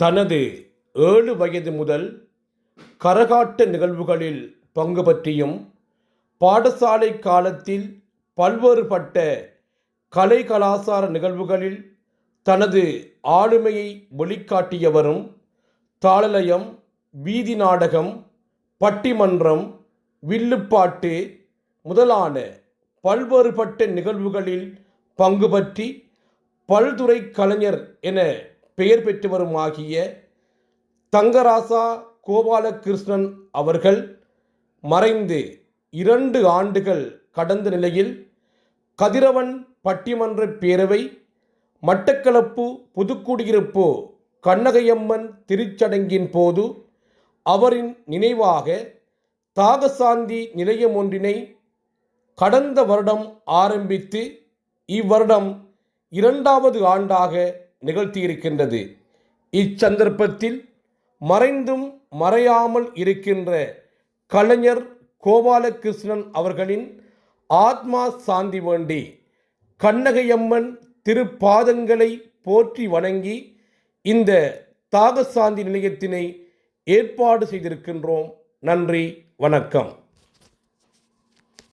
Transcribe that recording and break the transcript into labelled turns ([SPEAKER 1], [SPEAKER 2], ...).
[SPEAKER 1] தனது ஏழு வயது முதல் கரகாட்ட நிகழ்வுகளில் பங்கு பற்றியும் பாடசாலை காலத்தில் பல்வேறுபட்ட கலை கலாசார நிகழ்வுகளில் தனது ஆளுமையை வெளிக்காட்டியவரும் தாளலயம் வீதி நாடகம் பட்டிமன்றம் வில்லுப்பாட்டு முதலான பல்வேறுபட்ட நிகழ்வுகளில் பங்கு பற்றி பல்துறை கலைஞர் என பெயர் பெற்றவருமாகிய தங்கராசா கோபாலகிருஷ்ணன் அவர்கள் மறைந்து இரண்டு ஆண்டுகள் கடந்த நிலையில் கதிரவன் பட்டிமன்ற பேரவை மட்டக்களப்பு புதுக்குடியிருப்பு கண்ணகையம்மன் திருச்சடங்கின் போது அவரின் நினைவாக தாகசாந்தி நிலையம் ஒன்றினை கடந்த வருடம் ஆரம்பித்து இவ்வருடம் இரண்டாவது ஆண்டாக நிகழ்த்தியிருக்கின்றது. இச்சந்தர்ப்பத்தில் மறைந்தும் மறையாமல் இருக்கின்ற கலைஞர் கோபாலகிருஷ்ணன் அவர்களின் ஆத்மா சாந்தி வேண்டி கண்ணகையம்மன் திருப்பாதங்களை போற்றி வணங்கி இந்த தாகசாந்தி நிலையத்தினை ஏற்பாடு செய்திருக்கின்றோம். நன்றி வணக்கம்.